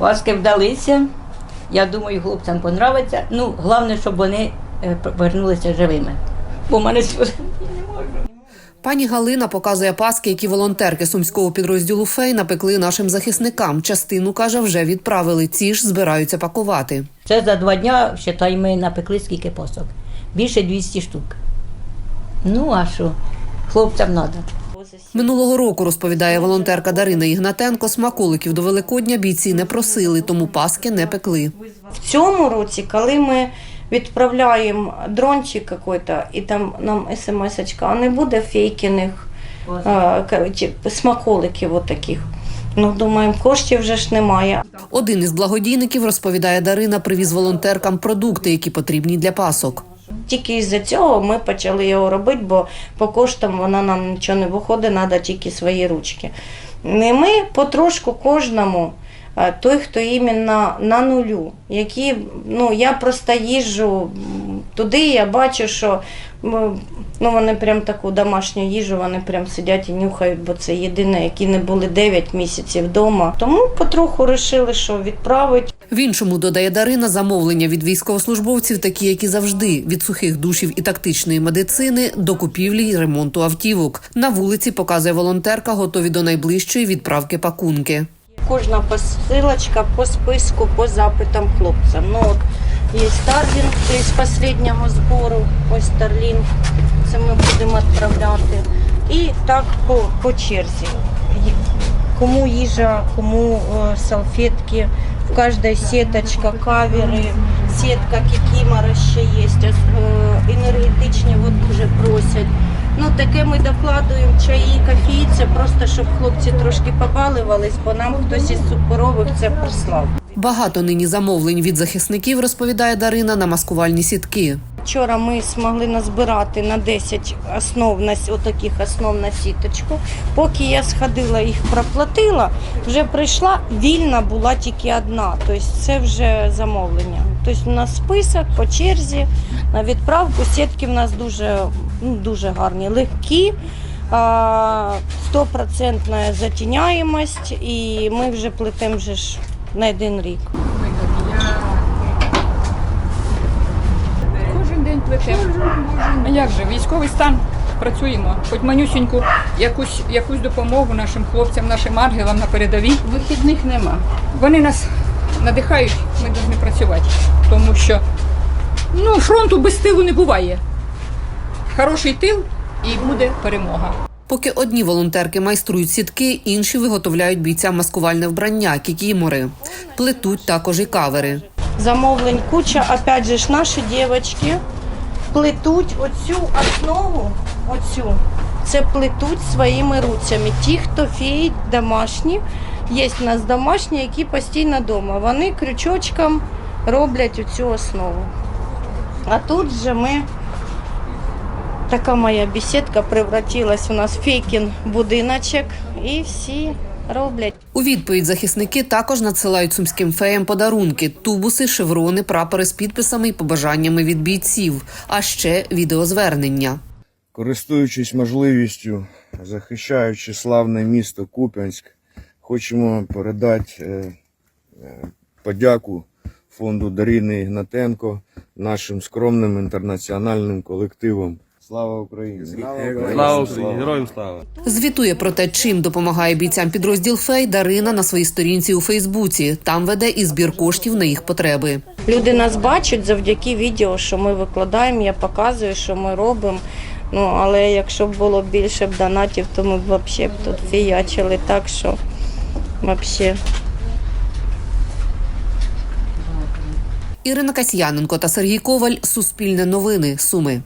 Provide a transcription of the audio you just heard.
Паски вдалися. Я думаю, хлопцям понравиться. Ну, головне, щоб вони е, повернулися живими. Бо в мене сльози. Пані Галина показує паски, які волонтерки сумського підрозділу Фей напекли нашим захисникам. Частину каже, вже відправили. Ці ж збираються пакувати. Це за два дня, вважай, ми напекли скільки пасок. Більше 200 штук. Ну, а що? Хлопцям треба. Минулого року розповідає волонтерка Дарина Ігнатенко. Смаколиків до Великодня бійці не просили, тому паски не пекли. В цьому році, коли ми відправляємо дрончик якийсь, і там нам смс-очка, а не буде фейкіних е, коротше, смаколиків отаких. Ну, думаємо, коштів вже ж немає. Один із благодійників розповідає Дарина, привіз волонтеркам продукти, які потрібні для пасок. Тільки із-за цього ми почали його робити, бо по коштам вона нам нічого не виходить, треба тільки свої ручки. І ми потрошку кожному, той, хто іменно на нулю, які, ну, я просто їжджу туди, я бачу, що ну, вони прям таку домашню їжу, вони прям сидять і нюхають, бо це єдине, які не були 9 місяців вдома. Тому потроху вирішили, що відправить. В іншому додає Дарина замовлення від військовослужбовців, такі як і завжди, від сухих душів і тактичної медицини до купівлі й ремонту автівок. На вулиці показує волонтерка, готові до найближчої відправки пакунки. Кожна посилочка по списку, по запитам хлопцям. Ну от є це з останнього збору. Ось Starlink, це ми будемо відправляти. І так по, по черзі. Кому їжа, кому е, салфетки, в кожній сіточка, кавери, сітка кікімора ще є, енергетичні от дуже просять. Ну, таке ми докладуємо чаї, кофі, це просто щоб хлопці трошки побалувались, бо нам хтось із супорових це прислав. Багато нині замовлень від захисників, розповідає Дарина, на маскувальні сітки. Вчора ми змогли назбирати на 10 основ на отаких основ на сіточку. Поки я сходила їх проплатила, вже прийшла вільна була тільки одна. Тобто це вже замовлення. Тобто у нас список по черзі на відправку. Сітки в нас дуже, ну, дуже гарні, легкі. Стопроцентна затіняємость, і ми вже плетемо вже ж на один рік. Кожен. А як же, військовий стан, працюємо. Хоч манюсіньку якусь, якусь допомогу нашим хлопцям, нашим ангелам на передовій. Вихідних нема. Вони нас надихають, ми повинні працювати. Тому що ну, фронту без тилу не буває. Хороший тил і буде перемога. Поки одні волонтерки майструють сітки, інші виготовляють бійцям маскувальне вбрання, кікімори. Плетуть також і кавери. Замовлень куча, опять же ж наші дівчатки плетуть оцю основу, оцю, це плетуть своїми руцями. Ті, хто феї домашні, є в нас домашні, які постійно вдома. Вони крючочком роблять оцю основу. А тут же ми, така моя бесідка превратилась у нас в фейкін будиночок і всі роблять. У відповідь захисники також надсилають сумським феям подарунки: тубуси, шеврони, прапори з підписами і побажаннями від бійців, а ще відеозвернення. Користуючись можливістю, захищаючи славне місто Куп'янськ, хочемо передати е, е, подяку фонду Дарини Ігнатенко нашим скромним інтернаціональним колективам. Слава Україні! Слава Україні! Героям слава! Звітує про те, чим допомагає бійцям підрозділ Фей Дарина на своїй сторінці у Фейсбуці. Там веде і збір коштів на їх потреби. Люди нас бачать завдяки відео, що ми викладаємо, я показую, що ми робимо. Ну, але якщо б було більше б донатів, то ми б взагалі б тут фіячили так, що взагалі. Ірина Касьяненко та Сергій Коваль. Суспільне новини. Суми.